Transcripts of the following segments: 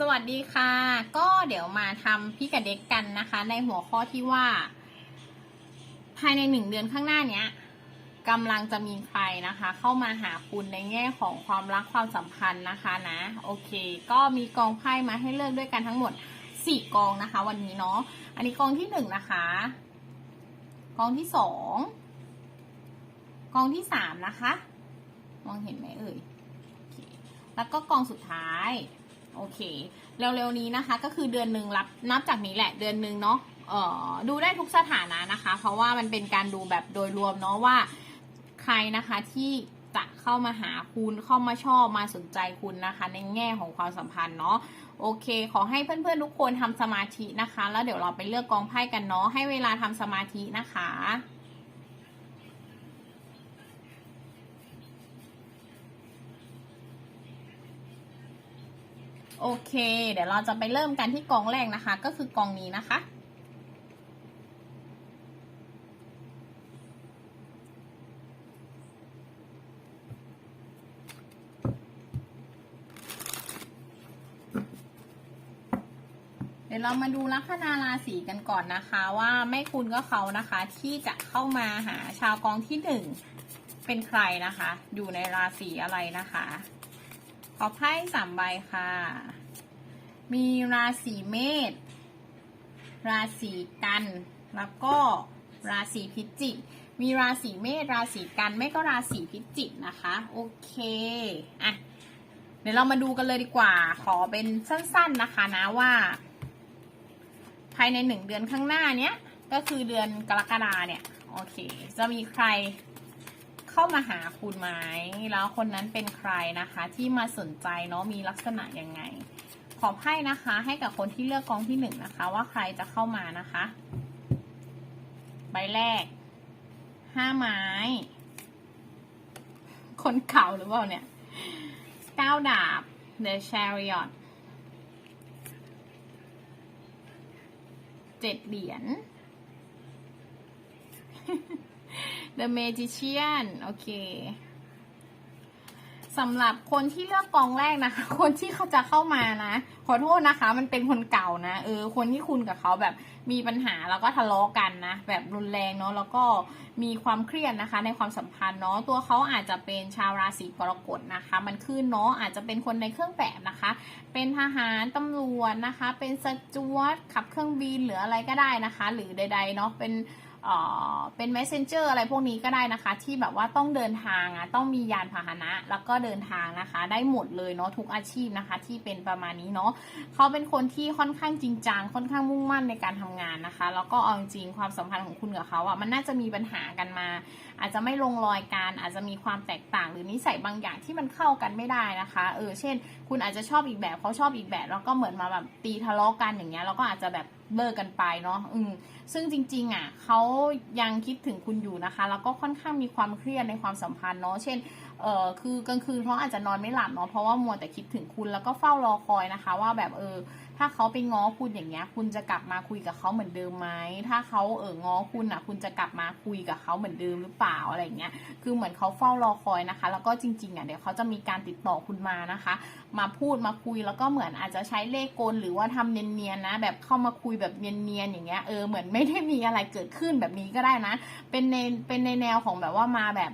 สวัสดีค่ะ ก็เดี๋ยวมาทำพี่กับเด็กกันนะคะ ในหัวข้อที่ว่า ภายในหนึ่งเดือนข้างหน้าเนี้ยกำลังจะมีใครนะคะ เข้ามาหาคุณในแง่ของความรักความสัมพันธ์นะคะนะโอเค ก็มีกองไพ่มาให้เลือกด้วยกันทั้งหมดสี่กองนะคะ วันนี้เนาะอันนี้กองที่หนึ่งนะคะ กองที่สองกองที่สามนะคะ มองเห็นไหมเอ่ยแล้วก็กองสุดท้าย โอเค เร็วๆนี้นะคะ ก็คือเดือนหนึ่งรับนับจากนี้แหละเดือนหนึ่งเนาะเอ่อดูได้ทุกสถานะนะคะ เพราะว่ามันเป็นการดูแบบโดยรวมเนาะว่าใครนะคะที่จะเข้ามาหาคุณเข้ามาชอบมาสนใจคุณนะคะ ในแง่ของความสัมพันธ์เนาะโอเค ขอให้เพื่อนๆทุกคนทำสมาธินะคะ แล้วเดี๋ยวเราไปเลือกกองไพ่กันเนาะให้เวลาทำสมาธินะคะ โอเค เดี๋ยวเราจะไปเริ่มกันที่กองแรกนะคะ ก็คือกองนี้นะคะ เดี๋ยวเรามาดูลัคนาราศีกันก่อนนะคะว่าไม่คุณก็เขานะคะที่จะเข้ามาหาชาวกองที่หนึ่งเป็นใครนะคะ อยู่ในราศีอะไรนะคะ ขอไพ่สามใบค่ะ มีราศีเมษ ราศีกัน แล้วก็ราศีพิจิก มีราศีเมษ ราศีกัน ไม่ก็ราศีพิจิกนะคะ โอเค อะ เดี๋ยวเรามาดูกันเลยดีกว่า ขอเป็นสั้นๆนะคะนะว่า ภายในหนึ่งเดือนข้างหน้าเนี้ย ก็คือเดือนกรกฎาเนี่ย โอเค จะมีใคร เข้ามาหาคุณไหมแล้วคนนั้นเป็นใครนะคะที่มาสนใจเนาะมีลักษณะยังไง ขอไพ่นะคะ ให้กับคนที่เลือกกองที่หนึ่งนะคะ ว่าใครจะเข้ามานะคะ ใบแรกห้าไม้ คนเก่าหรือเปล่าเนี่ยเก้าดาบ The Chariot เจ็ดเหรียญ The Magician โอเคสำหรับคนที่เลือกกองแรกนะคะ คนที่เขาจะเข้ามานะ ขอโทษนะคะ มันเป็นคนเก่านะ เออ คนที่คุณกับเขาแบบมีปัญหาแล้วก็ทะเลาะกันนะ แบบรุนแรงเนาะ แล้วก็มีความเครียดนะคะ ในความสัมพันธ์เนาะ ตัวเขาอาจจะเป็นชาวราศีกรกฎนะคะ มันขึ้นเนาะ อาจจะเป็นคนในเครื่องแบบนะคะ เป็นทหาร ตำรวจนะคะ เป็นสจวตขับเครื่องบินหรืออะไรก็ได้นะคะ หรือใดๆเนาะ เป็น เป็น messenger อะไรพวกนี้ก็ได้นะคะ ที่แบบว่าต้องเดินทางอะต้องมียานพาหนะแล้วก็เดินทางนะคะ ได้หมดเลยเนาะทุกอาชีพนะคะ ที่เป็นประมาณนี้เนาะเขาเป็นคนที่ค่อนข้างจริงจังค่อนข้างมุ่งมั่นในการทำงานนะคะ แล้วก็เอาจริงๆความสัมพันธ์ของคุณกับเขาอะมันน่าจะมีปัญหากันมา อาจจะไม่ลงรอยกันอาจจะมีความแตกต่าง หรือนิสัยบางอย่างที่มันเข้ากันไม่ได้นะคะเออเช่น คุณอาจจะชอบอีกแบบเขาชอบอีกแบบ แล้วก็เหมือนมาแบบตีทะเลาะกันอย่างเงี้ยแล้วก็อาจจะแบบเลิกกันไปเนาะอืม ซึ่งจริงๆอะเขายังคิดถึงคุณอยู่นะคะ แล้วก็ค่อนข้างมีความเครียดในความสัมพันธ์เนาะเช่นเออคือกลางคืนเขาอาจจะนอนไม่หลับเนาะเพราะว่ามัวแต่คิดถึงคุณแล้วก็เฝ้ารอคอยนะคะ ว่าแบบเออ ถ้าเขาไปง้อคุณอย่างเงี้ย คุณจะกลับมาคุยกับเขาเหมือนเดิมไหมถ้าเขาเออง้อคุณอะ คุณจะกลับมาคุยกับเขาเหมือนเดิมหรือเปล่าอะไรเงี้ย คือเหมือนเขาเฝ้ารอคอยนะคะ แล้วก็จริงๆอะเดี๋ยวเขาจะมีการติดต่อคุณมานะคะ มาพูดมาคุยแล้วก็เหมือนอาจจะใช้เลขกลหรือว่าทำเนียนๆนะ แบบเข้ามาคุยแบบเนียนๆอย่างเงี้ยเออเหมือนไม่ได้มีอะไรเกิดขึ้นแบบนี้ก็ได้นะ เป็นในเป็นในแนวของแบบว่ามาแบบ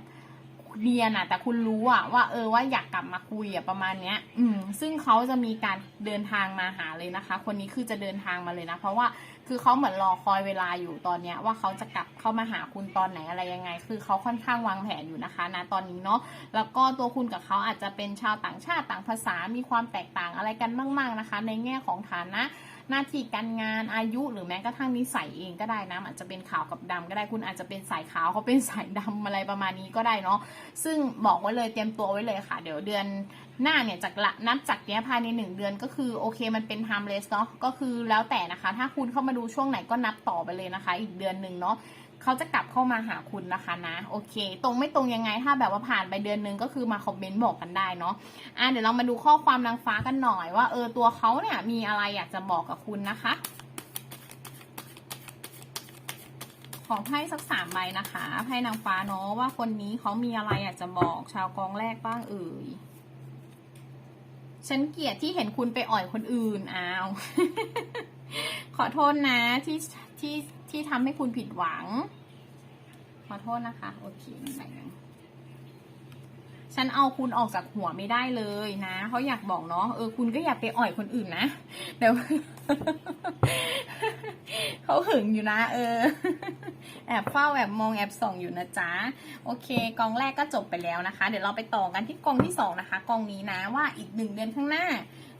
เรียนอะแต่คุณรู้อะว่าเออว่าอยากกลับมาคุยอะประมาณเนี้ย อืม ซึ่งเขาจะมีการเดินทางมาหาเลยนะคะ คนนี้คือจะเดินทางมาเลยนะ เพราะว่าคือเขาเหมือนรอคอยเวลาอยู่ตอนเนี้ย ว่าเขาจะกลับเข้ามาหาคุณตอนไหนอะไรยังไง คือเขาค่อนข้างวางแผนอยู่นะคะนะตอนนี้เนาะแล้วก็ตัวคุณกับเขาอาจจะเป็นชาวต่างชาติต่างภาษามีความแตกต่างอะไรกันมาก ๆนะคะ ในแง่ของฐานะ หน้าที่การงานอายุหรือแม้กระทั่งนิสัยเองก็ได้นะอาจจะเป็นขาวกับดำก็ได้คุณอาจจะเป็นสายขาวเขาเป็นสายดำอะไรประมาณนี้ก็ได้เนาะซึ่งบอกไว้เลยเตรียมตัวไว้เลยค่ะ เดี๋ยวเดือนหน้าเนี่ยจากละนับจากเนี้ยภายในหนึ่งเดือนก็คือโอเคมันเป็น timeless เนาะก็คือแล้วแต่นะคะ ถ้าคุณเข้ามาดูช่วงไหนก็นับต่อไปเลยนะคะ อีกเดือนหนึ่งเนาะ เขาจะกลับเข้ามาหาคุณนะคะนะ โอเค ตรงไม่ตรงยังไงถ้าแบบว่าผ่านไปเดือนนึงก็คือมาคอมเมนต์บอกกันได้เนาะอะเดี๋ยวเรามาดูข้อความนางฟ้ากันหน่อยว่าเออตัวเขาเนี่ยมีอะไรอยากจะบอกกับคุณนะคะ ขอไพ่สักสามใบนะคะไพ่นางฟ้าเนาะว่าคนนี้เขามีอะไรอยากจะบอกชาวกองแรกบ้างเอ่ยฉันเกลียดที่เห็นคุณไปอ่อยคนอื่นอ้าว ขอโทษนะที่ที่ ที่ทำให้คุณผิดหวัง ขอโทษนะคะ โอเคไม่เป็นฉันเอาคุณออกจากหัวไม่ได้เลยนะเพราอยากบอกเนาะเออคุณก็อย่าไปอ่อยคนอื่นนะเดี๋ยวเขาหึงอยู่นะ เออ แอบเฝ้าแอบมองแอบส่องอยู่นะจ๊ะโอเค กองแรกก็จบไปแล้วนะคะ เดี๋ยวเราไปต่อกันที่กองที่สองนะคะ กองนี้นะว่าอีกหนึ่งเดือนข้างหน้า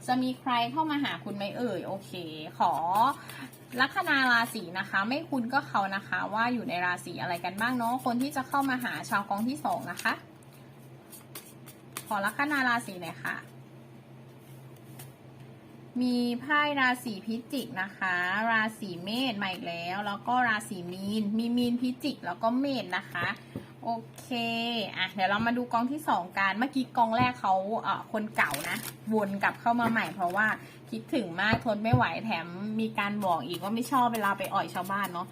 จะมีใครเข้ามาหาคุณไหมเอ่ย โอเค ขอ ลัคนาราศีนะคะ ไม่คุณก็เขานะคะ ว่าอยู่ในราศีอะไรกันบ้างเนาะคนที่จะเข้ามาหาชาวกองที่สองนะคะ ขอลัคนาราศีหน่อยค่ะ มีไพ่ราศีพิจิกนะคะ ราศีเมษมาอีกแล้ว แล้วก็ราศีมีน มีมีนพิจิกแล้วก็เมษนะคะ โอเคอะเดี๋ยวเรามาดูกองที่สองกัน เมื่อกี้กองแรกเขาเอ่อคนเก่านะ วนกลับเข้ามาใหม่เพราะว่าคิดถึงมากทนไม่ไหวแถมมีการบอกอีกว่าไม่ชอบเวลาไปอ่อยชาวบ้านเนาะ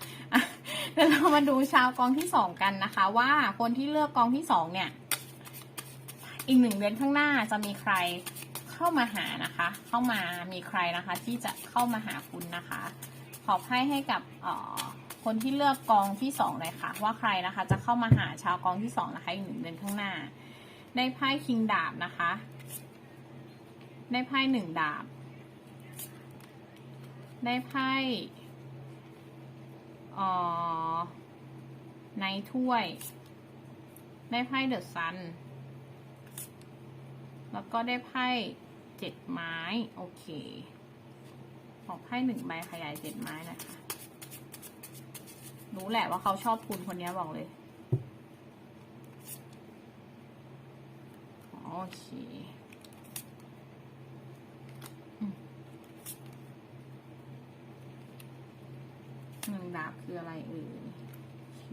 เดี๋ยวเรามาดูชาวกองที่สองกันนะคะ ว่าคนที่เลือกกองที่สองเนี่ย อีกหนึ่งเดือนข้างหน้าจะมีใครเข้ามาหานะคะ เข้ามามีใครนะคะ ที่จะเข้ามาหาคุณนะคะ ขอไพ่ให้กับเอ่อ คนที่เลือกกองที่สองเลยค่ะ ว่าใครนะคะจะเข้ามาหาชาวกองที่สองนะคะอีกหนึ่งเดือนข้างหน้าได้ไพ่คิงดาบนะคะได้ไพ่หนึ่งดาบได้ไพ่อ่อในถ้วย ได้ไพ่เดอะซัน แล้วก็ได้ไพ่เจ็ดไม้ โอเค ขอไพ่หนึ่งใบขยายเจ็ดไม้นะคะ รู้แหละว่าเขาชอบคุณคนนี้บอกเลย โอเคหนึ่งดาบคืออะไรเอ่ยโอเค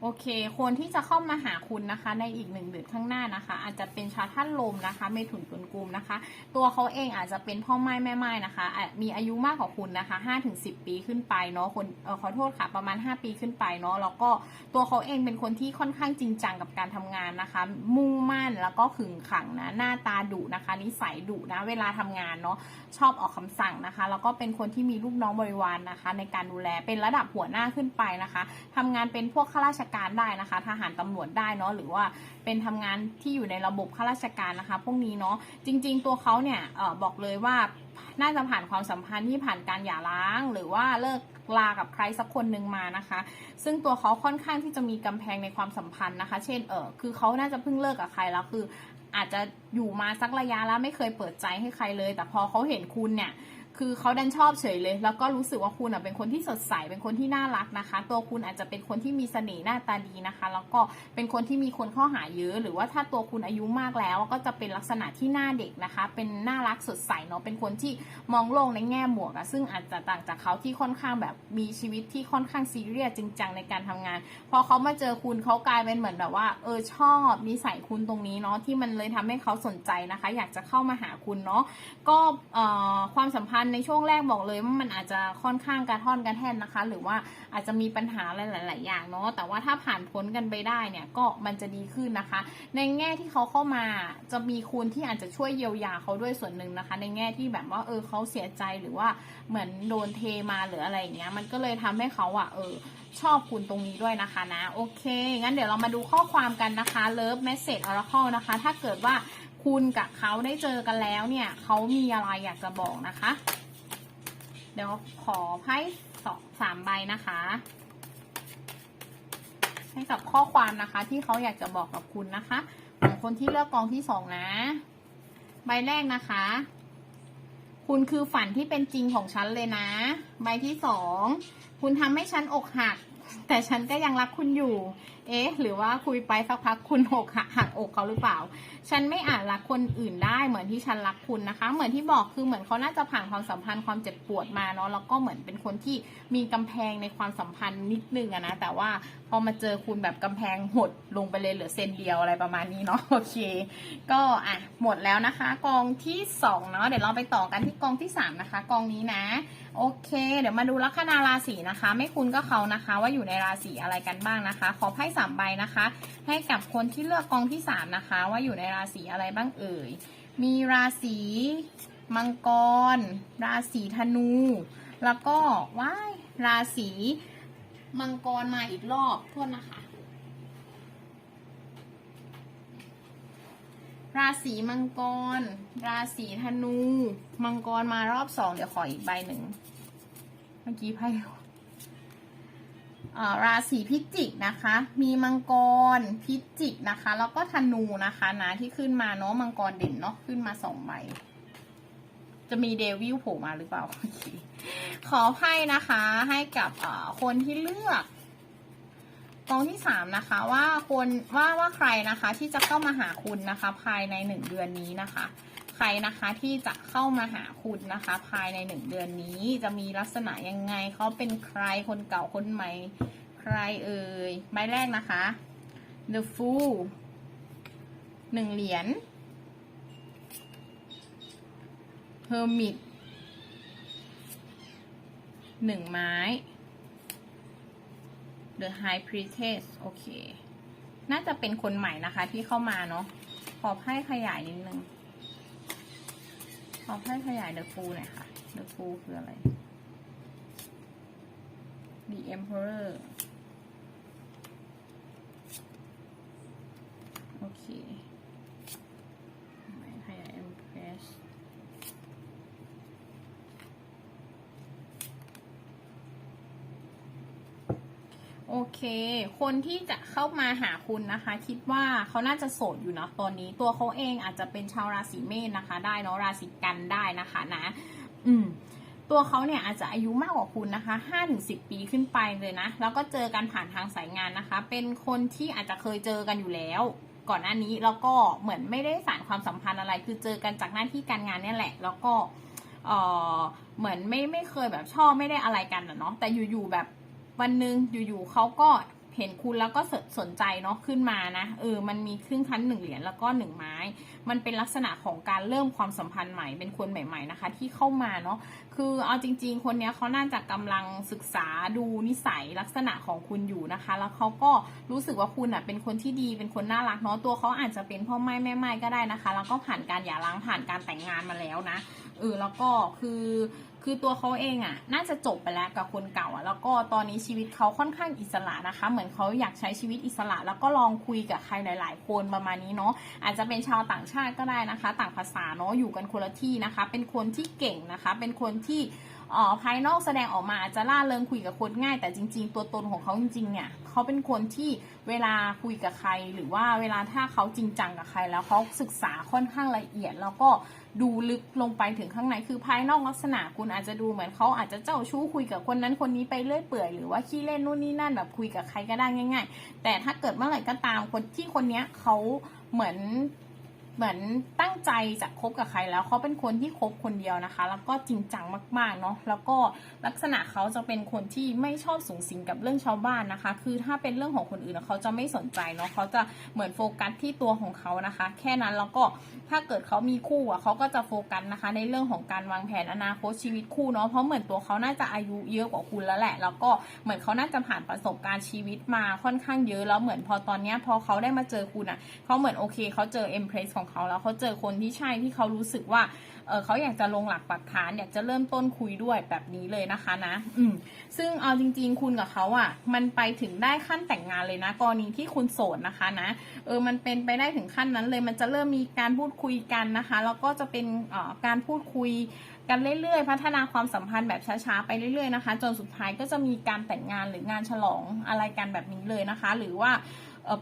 โอ เค คนที่จะเข้ามาหาคุณนะคะ ในอีกหนึ่งเดือนข้างหน้านะคะ อาจจะเป็นชาวท่านลมนะคะเมถุนกุลกุมนะคะ ตัวเขาเองอาจจะเป็นพ่อไม้แม่ไม้นะคะ มีอายุมากกว่าคุณนะคะห้าถึงสิบปีขึ้นไปเนาะคนเออขอโทษค่ะประมาณ 5 ปีขึ้นไปเนาะแล้วก็ตัวเขาเองเป็นคนที่ค่อนข้างจริงจังกับการทำงานนะคะ มุ่งมั่นแล้วก็ขึงขังนะหน้าตาดุนะคะนิสัยดุนะเวลาทำงานเนาะชอบออกคำสั่งนะคะ แล้วก็เป็นคนที่มีลูกน้องบริวารนนะคะ ในการดูแลเป็นระดับหัวหน้าขึ้นไปนะคะทำงานเป็นพวกข้าราชการได้นะคะ ทหารตำรวจได้เนาะหรือว่าเป็นทำงานที่อยู่ในระบบข้าราชการนะคะ พวกนี้เนาะจริง ๆ ตัวเขาเนี่ยออบอกเลยว่าน่าจะผ่านความสัมพันธ์ที่ผ่านการหย่าร้าง หรือว่าเลิกลากับใครสักคนหนึ่งมานะคะ ซึ่งตัวเขาค่อนข้างที่จะมีกำแพงในความสัมพันธ์นะคะ เช่นเออคือเขาน่าจะเพิ่งเลิกกับใครแล้วคืออาจจะอยู่มาสักระยะแล้วไม่เคยเปิดใจให้ใครเลย แต่พอเขาเห็นคุณเนี่ย คือเขาดันชอบเฉยเลย แล้วก็รู้สึกว่าคุณอะเป็นคนที่สดใส เป็นคนที่น่ารักนะคะ ตัวคุณอาจจะเป็นคนที่มีเสน่ห์หน้าตาดีนะคะ แล้วก็เป็นคนที่มีคนข้าหาเยอะ หรือว่าถ้าตัวคุณอายุมากแล้ว ก็จะเป็นลักษณะที่หน้าเด็กนะคะ เป็นน่ารักสดใสเนาะ เป็นคนที่มองโลกในแง่บวกอะซึ่งอาจจะต่างจากเขาที่ค่อนข้างแบบมีชีวิตที่ค่อนข้างซีเรียสจริงจังในการทำงาน พอเขามาเจอคุณเขากลายเป็นเหมือนแบบว่า เออชอบนิสัยคุณตรงนี้เนาะ ที่มันเลยทำให้เขาสนใจนะคะ อยากจะเข้ามาหาคุณเนาะ ก็ความสัมพันธ์ในช่วงแรกบอกเลยว่ามันอาจจะค่อนข้างกระท่อนกระแท่นนะคะ หรือว่าอาจจะมีปัญหาหลาย ๆ อย่างเนาะแต่ว่าถ้าผ่านพ้นกันไปได้เนี่ยก็มันจะดีขึ้นนะคะ ในแง่ที่เขาเข้ามาจะมีคุณที่อาจจะช่วยเยียวยาเขาด้วยส่วนหนึ่งนะคะ ในแง่ที่แบบว่าเออเขาเสียใจหรือว่าเหมือนโดนเทมาหรืออะไรอย่างเงี้ยมันก็เลยทำให้เขาอะเออชอบคุณตรงนี้ด้วยนะคะนะ โอเค งั้นเดี๋ยวเรามาดูข้อความกันนะคะ Love Message Oracle นะคะ ถ้าเกิดว่า คุณกับเขาได้เจอกันแล้วเนี่ยเขามีอะไรอยากจะบอกนะคะ เดี๋ยวขอไพ่สองสามใบนะคะ ให้กับข้อความนะคะ ที่เขาอยากจะบอกกับคุณนะคะของคนที่เลือกกองที่สองนะ ใบแรกนะคะ คุณคือฝันที่เป็นจริงของฉันเลยนะ ใบที่สองคุณทำให้ฉันอกหัก แต่ฉันก็ยังรักคุณอยู่ เอ๊ะ หรือว่าคุยไปสักพักคุณอกหักหักอกเขาหรือเปล่า ฉันไม่อาจรักคนอื่นได้เหมือนที่ฉันรักคุณนะคะ เหมือนที่บอกคือเหมือนเขาน่าจะผ่านความสัมพันธ์ความเจ็บปวดมาเนาะ แล้วก็เหมือนเป็นคนที่มีกำแพงในความสัมพันธ์นิดนึงอะนะ แต่ว่าพอมาเจอคุณแบบกำแพงหดลงไปเลยเหลือเซนเดียวอะไรประมาณนี้เนาะ โอเค ก็อะหมดแล้วนะคะ กองที่สองเนาะ เดี๋ยวเราไปต่อกันที่กองที่สามนะคะ กองนี้นะ โอเค เดี๋ยวมาดูลัคนาราศีนะคะ ไม่คุณก็เขานะคะ ว่าอยู่ในราศีอะไรกันบ้างนะคะ ขอไพ่สามสามใบนะคะ ให้กับคนที่เลือกกองที่สามนะคะ ว่าอยู่ในราศีอะไรบ้างเอ่ย มีราศีมังกร ราศีธนู แล้วก็ว้ายราศีมังกรมาอีกรอบโทษนะคะ ราศีมังกร ราศีธนู มังกรมารอบสองเดี๋ยวขออีกใบหนึ่ง เมื่อกี้ไพ่ ราศีพิจิกนะคะ มีมังกรพิจิกนะคะ แล้วก็ธนูนะคะนะที่ขึ้นมาเนาะมังกรเด่นเนาะขึ้นมาสองใบจะมีเดวิลโผล่มาหรือเปล่า ขอไพ่นะคะให้กับคนที่เลือกกองที่สามนะคะ ว่าคนว่าว่าใครนะคะ ที่จะเข้ามาหาคุณนะคะ ภายในหนึ่งเดือนนี้นะคะ รนะคะที่จะเข้ามาหาคุณนะคะ ภายในหนึ่งเดือนนี้จะมีลักษณะยังไงเขาเป็นใครคนเก่าคนใหม่ ใครเอ่ยใบแรกนะคะ The Fool หนึ่งเหรียญ Hermit หนึ่งไม้ The High Priestess โอเค น่าจะเป็นคนใหม่นะคะที่เข้ามาเนาะขอไพ่ขยายนิดนึง ขอให้ขยายเดอะฟูหน่อยค่ะเดอะฟูคืออะไร The Emperor โอเคไพ่ขยาย Empress โอเค คนที่จะเข้ามาหาคุณนะคะ คิดว่าเขาน่าจะโสดอยู่เนาะตอนนี้ ตัวเขาเองอาจจะเป็นชาวราศีเมษนะคะ ได้เนาะราศีกันได้นะคะนะ อืม ตัวเขาเนี่ยอาจจะอายุมากกว่าคุณนะคะ5-10ปีขึ้นไปเลยนะ แล้วก็เจอกันผ่านทางสายงานนะคะ เป็นคนที่อาจจะเคยเจอกันอยู่แล้ว ก่อนหน้านี้แล้วก็เหมือนไม่ได้สานความสัมพันธ์อะไร คือเจอกันจากหน้าที่การงานเนี่ยแหละ แล้วก็เออเหมือนไม่ไม่เคยแบบชอบไม่ได้อะไรกันอะเนาะแต่อยู่ๆแบบ วันหนึ่งอยู่ๆเขาก็เห็นคุณแล้วก็สนใจเนาะขึ้นมานะเออมันมีครึ่งคันหนึ่งเหรียญแล้วก็หนึ่งไม้ มันเป็นลักษณะของการเริ่มความสัมพันธ์ใหม่เป็นคนใหม่ๆนะคะ ที่เข้ามาเนาะคือเอาจริง ๆ คนนี้เขาน่าจะกำลังศึกษาดูนิสัยลักษณะของคุณอยู่นะคะ แล้วเขาก็รู้สึกว่าคุณอะเป็นคนที่ดีเป็นคนน่ารักเนาะตัวเขาอาจจะเป็นพ่อไม้แม่ไม้ก็ได้นะคะ แล้วก็ผ่านการหย่าร้างผ่านการแต่งงานมาแล้วนะเออแล้วก็คือ คือตัวเขาเองอะ่ะ น่าจะจบไปแล้วกับคนเก่าอะ่ะ แล้วก็ตอนนี้ชีวิตเขาค่อนข้างอิสระนะคะ เหมือนเขาอยากใช้ชีวิตอิสระ แล้วก็ลองคุยกับใครหลาย ๆ คนประมาณนี้เนาะ อาจจะเป็นชาวต่างชาติก็ได้นะคะ ต่างภาษาเนาะ อยู่กันคนละที่นะคะ เป็นคนที่เก่งนะคะ เป็นคนที่เอ่อภายนอกแสดงออกมาอาจจะล่าเริงคุยกับคนง่าย แต่จริง ๆ ตัวตนของเขาจริงๆเนี่ยเขาเป็นคนที่เวลาคุยกับใคร หรือว่าเวลาถ้าเขาจริงจังกับใครแล้วเขาศึกษาค่อนข้างละเอียด แล้วก็ ดูลึกลงไปถึงข้างในคือภายนอกลักษณะคุณอาจจะดูเหมือนเขาอาจจะเจ้าชู้คุยกับคนนั้นคนนี้ไปเรื่อยเปื่อยหรือว่าขี้เล่นนู่นนี่นั่นแบบคุยกับใครก็ได้ง่าย ๆ แต่ถ้าเกิดเมื่อไหร่ก็ตามคนที่คนเนี้ยเขาเหมือน เหมือนตั้งใจจะคบกับใครแล้วเขาเป็นคนที่คบคนเดียวนะคะ แล้วก็จริงจังมากๆเนาะแล้วก็ลักษณะเขาจะเป็นคนที่ไม่ชอบสูงสิงกับเรื่องชาวบ้านนะคะ คือถ้าเป็นเรื่องของคนอื่นเขาจะไม่สนใจเนาะเขาจะเหมือนโฟกัสที่ตัวของเขานะคะ แค่นั้นแล้วก็ถ้าเกิดเขามีคู่อะเขาก็จะโฟกัสนะคะ ในเรื่องของการวางแผนอนาคตชีวิตคู่เนาะเพราะเหมือนตัวเขาน่าจะอายุเยอะกว่าคุณแล้วแหละ แล้วก็เหมือนเขาน่าจะผ่านประสบการณ์ชีวิตมาค่อนข้างเยอะแล้วเหมือนพอตอนเนี้ยพอเขาได้มาเจอคุณอะเขาเหมือนโอเคเขาเจอเอ็มเพรสของเขาแล้วเขาเจอคนที่ใช่ที่เขารู้สึกว่าเออเขาอยากจะลงหลักปักฐานอยากจะเริ่มต้นคุยด้วยแบบนี้เลยนะคะนะ อืมซึ่งเอาจริง ๆ คุณกับเขาอะ มันไปถึงได้ขั้นแต่งงานเลยนะกรณีที่คุณโสดนะคะนะเออมันเป็นไปได้ถึงขั้นนั้นเลย มันจะเริ่มมีการพูดคุยกันนะคะ แล้วก็จะเป็นเอ่อการพูดคุยกันเรื่อยๆ พัฒนาความสัมพันธ์แบบช้าๆ ไปเรื่อยๆนะคะ จนสุดท้ายก็จะมีการแต่งงานหรืองานฉลองอะไรกันแบบนี้เลยนะคะ หรือว่า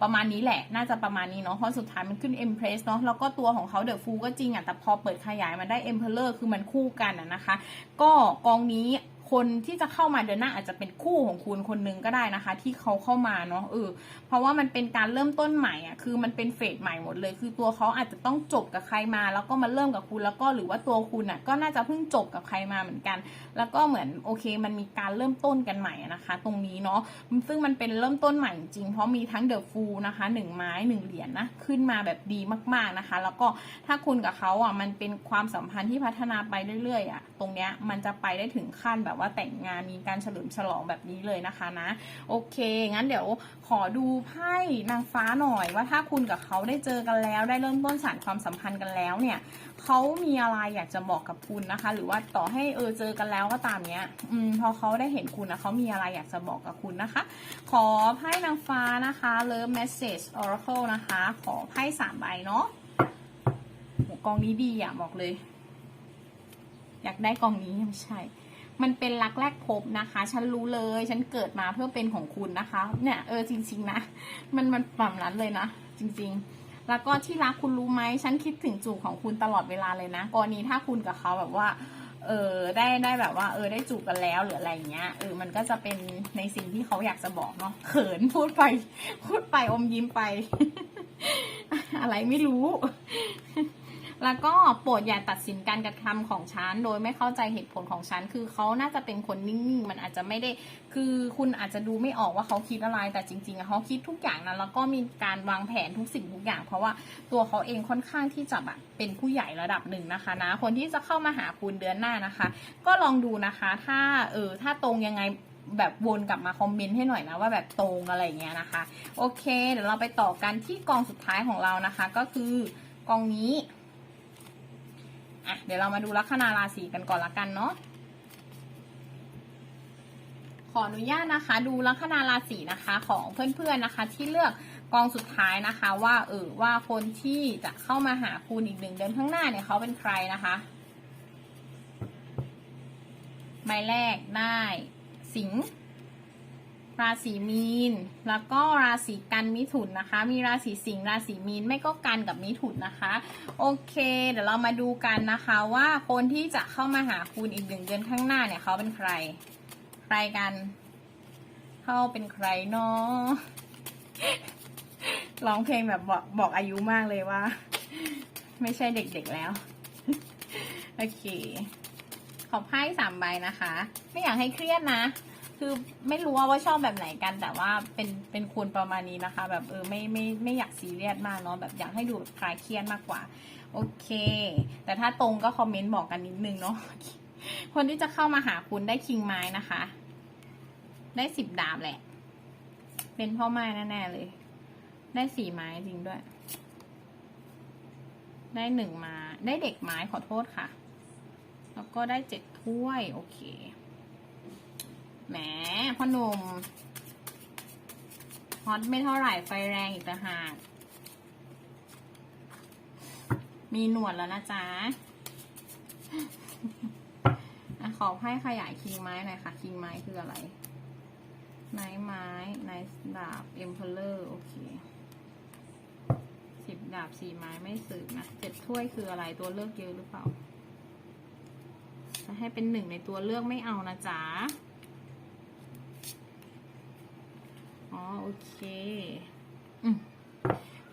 ประมาณนี้แหละ น่าจะประมาณนี้เนาะเพราะสุดท้ายมันขึ้น Empress เนาะแล้วก็ตัวของเขาเดอะฟูก็จริงอะแต่พอเปิดขยายมันได้ Emperor คือมันคู่กันอะนะคะ ก็กองนี้ คนที่จะเข้ามาเดือนหน้าอาจจะเป็นคู่ของคุณคนนึงก็ได้นะคะ ที่เขาเข้ามาเนาะเออเพราะว่ามันเป็นการเริ่มต้นใหม่อะคือมันเป็นเฟสใหม่หมดเลย คือตัวเขาอาจจะต้องจบกับใครมา แล้วก็มาเริ่มกับคุณแล้วก็หรือว่าตัวคุณอะก็น่าจะเพิ่งจบกับใครมาเหมือนกัน แล้วก็เหมือนโอเค มันมีการเริ่มต้นกันใหม่นะคะ ตรงนี้เนาะซึ่งมันเป็นเริ่มต้นใหม่จริงเพราะมีทั้งเดอะฟูนะคะหนึ่งไม้หนึ่งเหรียญนะขึ้นมาแบบดีมากๆนะคะ แล้วก็ถ้าคุณกับเขาอะมันเป็นความสัมพันธ์ที่พัฒนาไปเรื่อยๆอะตรงเนี้ยมันจะไปได้ถึงขั้นแบบว่าแต่งงานมีการเฉลิมฉลองแบบนี้เลยนะคะนะโอเค งั้นเดี๋ยวขอดูไพ่นางฟ้าหน่อย ว่าถ้าคุณกับเขาได้เจอกันแล้ว ได้เริ่มต้นสานความสัมพันธ์กันแล้วเนี่ยเขามีอะไรอยากจะบอกกับคุณนะคะ หรือว่าต่อให้เออเจอกันแล้วก็ตามเนี้ยอืมพอเขาได้เห็นคุณนะเขามีอะไรอยากจะบอกกับคุณนะคะ ขอไพ่นางฟ้านะคะ Love Message Oracle นะคะ ขอไพ่สามใบเนาะกองนี้ดีอะบอกเลย อยากได้กองนี้ไม่ใช่ มันเป็นรักแรกพบนะคะ ฉันรู้เลย ฉันเกิดมาเพื่อเป็นของคุณนะคะ เนี่ยเออจริง ๆ นะ มันมันปั่มนั้นเลยนะ จริง ๆ แล้วก็ที่รักคุณรู้ไหมฉันคิดถึงจูบของคุณตลอดเวลาเลยนะกรณีถ้าคุณกับเขาแบบว่า เออได้ได้แบบว่า เออได้จูบกันแล้วหรืออะไรเงี้ยเออมันก็จะเป็นในสิ่งที่เขาอยากจะบอกเนาะเขินพูดไป พูดไปอมยิ้มไป อะไรไม่รู้ แล้วก็โปรดอย่าตัดสินการกระทำของฉันโดยไม่เข้าใจเหตุผลของฉันคือเขาน่าจะเป็นคนนิ่งๆ มันอาจจะไม่ได้ คือคุณอาจจะดูไม่ออกว่าเขาคิดอะไรแต่จริงๆเขาคิดทุกอย่างนะแล้วก็มีการวางแผนทุกสิ่งทุกอย่าง เพราะว่าตัวเขาเองค่อนข้างที่จะแบบเป็นผู้ใหญ่ระดับหนึ่งนะคะนะคนที่จะเข้ามาหาคุณเดือนหน้านะคะ ก็ลองดูนะคะ ถ้าเออถ้าตรงยังไงแบบวนกลับมาคอมเมนต์ให้หน่อยนะว่าแบบตรงอะไรเงี้ยนะคะ โอเค เดี๋ยวเราไปต่อกันที่กองสุดท้ายของเรานะคะ ก็คือกองนี้ อะเดี๋ยวเรามาดูลัคนาราศีกันก่อนละกันเนาะขออนุญาตนะคะ ดูลัคนาราศีนะคะ ของเพื่อนๆนะคะ ที่เลือกกองสุดท้ายนะคะ ว่าเออว่าคนที่จะเข้ามาหาคุณอีกหนึ่งเดือนข้างหน้าเนี่ยเขาเป็นใครนะคะใบแรกได้สิงห์ ราศีมีน แล้วก็ราศีกันมิถุนนะคะ มีราศีสิงห์ราศีมีนไม่ก็กันกับมิถุนนะคะ โอเค เดี๋ยวเรามาดูกันนะคะว่าคนที่จะเข้ามาหาคุณอีกหนึ่งเดือนข้างหน้าเนี่ยเขาเป็นใคร ใครกัน เข้าเป็นใครเนาะร้องเพลงแบบบอกบอกอายุมากเลยว่า ไม่ใช่เด็กๆแล้ว โอเค ขอไพ่สามใบนะคะ ไม่อยากให้เครียดนะ คือไม่รู้ว่าชอบแบบไหนกัน แต่ว่าเป็นเป็นคุณประมาณนี้นะคะ แบบเออไม่ไม่ไม่อยากซีเรียสมากเนาะแบบอยากให้ดูคลายเครียดมากกว่า โอเค แต่ถ้าตรงก็คอมเมนต์บอกกันนิดนึงเนาะคนที่จะเข้ามาหาคุณได้คิงไม้นะคะ ได้สิบดาบแหละ เป็นพ่อไม้แน่ๆเลย ได้สี่ไม้จริงด้วย ได้หนึ่งไม้ได้เด็กไม้ขอโทษค่ะ แล้วก็ได้เจ็ดถ้วย โอเค แหมพ่อหนุ่มฮอตไม่เท่าไหร่ไฟแรงอีกต่างหากมีหนวดแล้วนะจ๊ะขอให้ขยายคิงไม้หน่อยค่ะ คิงไม้คืออะไรไนไม้ไนดาบเอ็มเพลเลอร์โอเคสิบดาบสี่ไม้ไม่สืบนะเจ็ดถ้วยคืออะไรตัวเลือกเยอะหรือเปล่าจะให้เป็นหนึ่งในตัวเลือกไม่เอานะจ๊ะ อ๋อโอเคอืม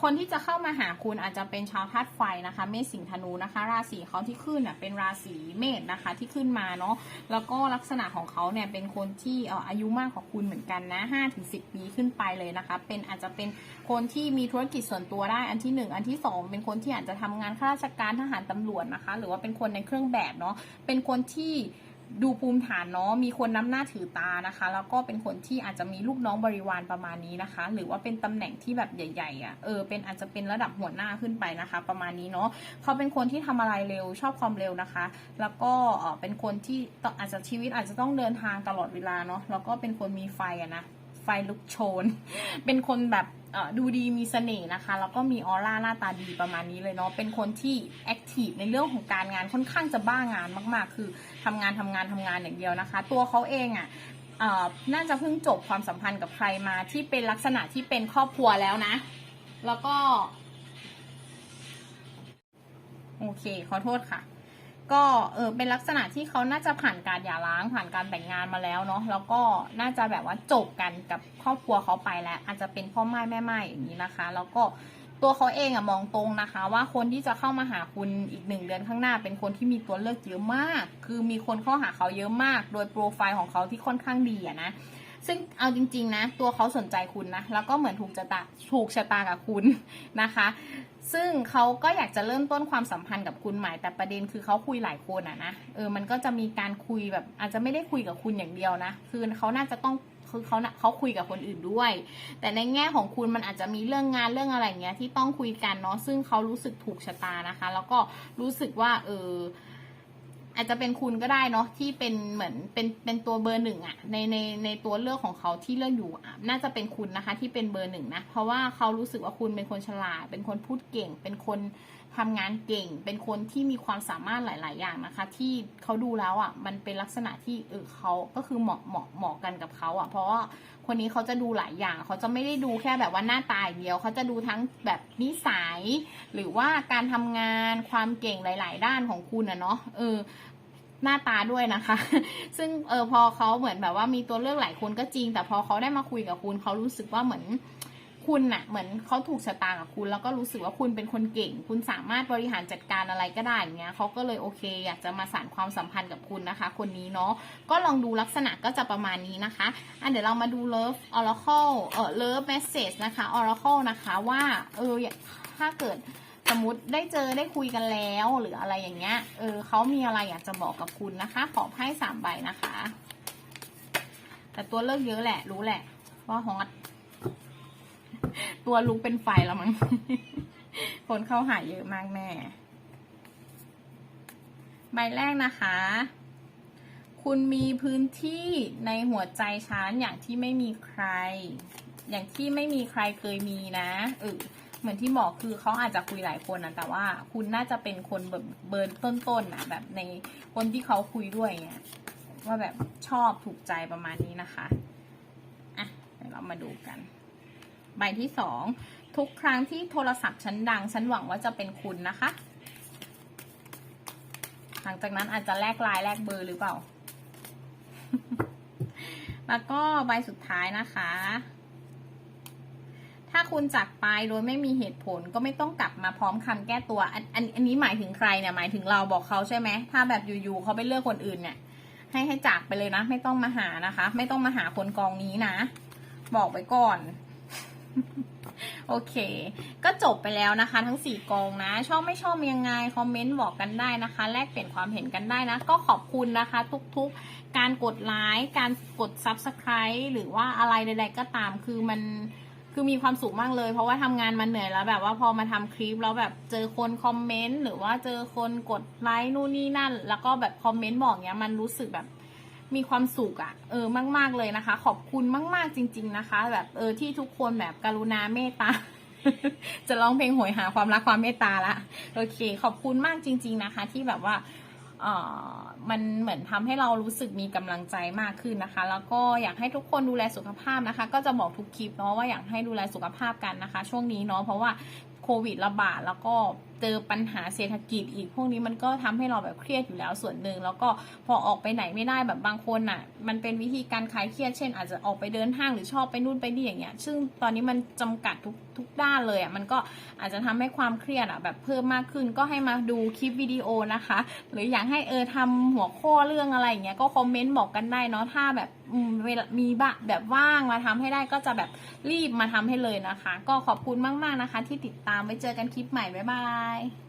คนที่จะเข้ามาหาคุณอาจจะเป็นชาวธาตุไฟนะคะ เมษสิงห์ธนูนะคะ ราศีเขาที่ขึ้นเน่ยเป็นราศีเมษนะคะ ที่ขึ้นมาเนาะแล้วก็ลักษณะของเขาเนี่ยเป็นคนที่อายุมากกว่าคุณเหมือนกันนะห้าถึงสิบปีขึ้นไปเลยนะคะ เป็นอาจจะเป็นคนที่มีธุรกิจส่วนตัวได้อันที่หนึ่งอันที่สองเป็นคนที่อาจจะทำงานข้าราชการทหารตำรวจนะคะ หรือว่าเป็นคนในเครื่องแบบเนาะเป็นคนที่ ดูภูมิฐานเนาะมีคนน้ำหน้าถือตานะคะ แล้วก็เป็นคนที่อาจจะมีลูกน้องบริวารประมาณนี้นะคะ หรือว่าเป็นตำแหน่งที่แบบใหญ่ๆอะ่ะเออเป็นอาจจะเป็นระดับหัวหน้าขึ้นไปนะคะ ประมาณนี้เนาะเขาเป็นคนที่ทำอะไรเร็วชอบความเร็วนะคะ แล้วก็เออเป็นคนที่องอาจจะชีวิตอาจจะต้องเดินทางตลอดเวลาเนาะแล้วก็เป็นคนมีไฟอะนะ ไฟลุกโชน เป็นคนแบบดูดีมีเสน่ห์นะคะ แล้วก็มีออร่าหน้าตาดีประมาณนี้เลยเนาะ เป็นคนที่แอคทีฟในเรื่องของการงานค่อนข้างจะบ้างานมากๆ คือทำงานทำงานทำงานอย่างเดียวนะคะ ตัวเขาเองอะ่ะน่าจะเพิ่งจบความสัมพันธ์กับใครมาที่เป็นลักษณะที่เป็นครอบครัวแล้วนะ แล้วก็ โอเค ขอโทษค่ะ ก็เออเป็นลักษณะที่เขาน่าจะผ่านการหย่าร้างผ่านการแต่งงานมาแล้วเนาะแล้วก็น่าจะแบบว่าจบกันกับครอบครัวเขาไปแล้ว อาจจะเป็นพ่อไม้แม่ไม้อย่างนี้นะคะ แล้วก็ตัวเขาเองอะมองตรงนะคะ ว่าคนที่จะเข้ามาหาคุณอีกหนึ่งเดือนข้างหน้า เป็นคนที่มีตัวเลือกเยอะมาก คือมีคนเข้าหาเขาเยอะมาก โดยโปรไฟล์ของเขาที่ค่อนข้างดีอะนะ ซึ่งเอาจริง ๆ นะ ตัวเขาสนใจคุณนะ แล้วก็เหมือนถูกชะตาถูกชะตากับคุณนะคะ ซึ่งเขาก็อยากจะเริ่มต้นความสัมพันธ์กับคุณใหม่ แต่ประเด็นคือเขาคุยหลายคนอะนะ เออ มันก็จะมีการคุยแบบ อาจจะไม่ได้คุยกับคุณอย่างเดียวนะ คือเขาน่าจะต้องคือเขาเขาคุยกับคนอื่นด้วย แต่ในแง่ของคุณมันอาจจะมีเรื่องงานเรื่องอะไรเงี้ยที่ต้องคุยกันเนาะ ซึ่งเขารู้สึกถูกชะตานะคะ แล้วก็รู้สึกว่าเออ อาจจะเป็นคุณก็ได้เนาะที่เป็นเหมือนเป็นเป็นตัวเบอร์หนึ่งอะในในในตัวเลือกของเขาที่เลือกอยู่อะน่าจะเป็นคุณนะคะ ที่เป็นเบอร์หนึ่งนะเพราะว่าเขารู้สึกว่าคุณเป็นคนฉลาด เป็นคนพูดเก่ง เป็นคนทำงานเก่ง เป็นคนที่มีความสามารถหลาย ๆ อย่างนะคะ ที่เขาดูแล้วอะมันเป็นลักษณะที่เออเขาก็คือเหมาะเหมาะเหมาะกันกับเขาอะเพราะว่าคนนี้เขาจะดูหลายอย่าง เขาจะไม่ได้ดูแค่แบบว่าหน้าตายเดียว เขาจะดูทั้งแบบนิสัย หรือว่าการทำงานความเก่งหลาย ๆ ด้านของคุณอะเนาะเออ หน้าตาด้วยนะคะ ซึ่งเออพอเขาเหมือนแบบว่ามีตัวเลือกหลายคนก็จริง แต่พอเขาได้มาคุยกับคุณเขารู้สึกว่าเหมือนคุณน่ะเหมือนเขาถูกชะตากับคุณแล้วก็รู้สึกว่าคุณเป็นคนเก่ง คุณสามารถบริหารจัดการอะไรก็ได้อย่างเงี้ยเขาก็เลยโอเค อยากจะมาสานความสัมพันธ์กับคุณนะคะ คนนี้เนาะก็ลองดูลักษณะก็จะประมาณนี้นะคะอันเดี๋ยวเรามาดู love oracle เออ love message นะคะ oracle นะคะว่าเออถ้าเกิด สมมติได้เจอได้คุยกันแล้วหรืออะไรอย่างเงี้ย เออเขามีอะไรอยากจะบอกกับคุณนะคะ ขอไพ่สามใบนะคะ แต่ตัวเลือกเยอะแหละ รู้แหละ ว่าฮอตตัวลุกเป็นไฟแล้วมั้งคนเข้าหายเยอะมากแน่ใบแรกนะคะ คุณมีพื้นที่ในหัวใจฉันอย่างที่ไม่มีใคร อย่างที่ไม่มีใครเคยมีนะเออ เหมือนที่บอกคือเขาอาจจะคุยหลายคนนะแต่ว่าคุณน่าจะเป็นคนแบบเบิร์นต้นๆนะแบบในคนที่เขาคุยด้วยเนี่ยว่าแบบชอบถูกใจประมาณนี้นะคะอะเดี๋ยวเรามาดูกัน ใบที่สองทุกครั้งที่โทรศัพท์ฉันดังฉันหวังว่าจะเป็นคุณนะคะ หลังจากนั้นอาจจะแลกไลน์แลกเบอร์หรือเปล่า แล้วก็ใบสุดท้ายนะคะ ถ้าคุณจากไปโดยไม่มีเหตุผลก็ไม่ต้องกลับมาพร้อมคำแก้ตัว อันอันอันนี้หมายถึงใครเนี่ยหมายถึงเราบอกเขาใช่ไหมถ้าแบบอยู่ๆเขาไปเลือกคนอื่นเนี่ย ให้ให้จากไปเลยนะ ไม่ต้องมาหานะคะ ไม่ต้องมาหาคนกองนี้นะ บอกไว้ก่อนโอเค ก็จบไปแล้วนะคะ ทั้ง 4 กองนะ ชอบไม่ชอบยังไง คอมเมนต์บอกกันได้นะคะ แลกเปลี่ยนความเห็นกันได้นะ ก็ขอบคุณนะคะ ทุกๆ การกดไลค์ การกด Subscribe หรือว่าอะไรใดๆก็ตาม คือมัน คือมีความสุขมากเลย เพราะว่าทำงานมาเหนื่อยแล้วแบบว่าพอมาทำคลิปแล้วแบบเจอคนคอมเมนต์หรือว่าเจอคนกดไลค์นู่นนี่นั่น แล้วก็แบบคอมเมนต์บอกเนี้ยมันรู้สึกแบบมีความสุขอะเออมาก ๆเลยนะคะ ขอบคุณมาก ๆจริง ๆนะคะ แบบเออที่ทุกคนแบบกรุณาเมตตาจะร้องเพลงโหยหาความรักความเมตตาละโอเค ขอบคุณมากจริง ๆนะคะ ที่แบบว่า มันเหมือนทำให้เรารู้สึกมีกำลังใจมากขึ้นนะคะ แล้วก็อยากให้ทุกคนดูแลสุขภาพนะคะ ก็จะบอกทุกคลิปเนาะว่าอยากให้ดูแลสุขภาพกันนะคะ ช่วงนี้เนาะเพราะว่าโควิดระบาดแล้วก็ เจอปัญหาเศรษฐกิจอีกพวกนี้มันก็ทำให้เราแบบเครียดอยู่แล้วส่วนหนึ่งแล้วก็พอออกไปไหนไม่ได้แบบบางคนอะ มันเป็นวิธีการคลายเครียดเช่น อาจจะออกไปเดินห้างหรือชอบไปนู่นไปนี่อย่างเงี้ย ซึ่งตอนนี้มันจำกัดทุกทุกด้านเลยอะมันก็อาจจะทำให้ความเครียดอะแบบเพิ่มมากขึ้นก็ให้มาดูคลิปวิดีโอนะคะ หรืออยากให้เออทำหัวข้อเรื่องอะไรอย่างเงี้ยก็คอมเมนต์บอกกันได้เนาะถ้าแบบมเวลามีบะแบบว่างมาทำให้ได้ก็จะแบบรีบมาทำให้เลยนะคะ ก็ขอบคุณมาก ๆ นะคะ ที่ติดตามไว้เจอกันคลิปใหม่บ๊ายบาย Bye.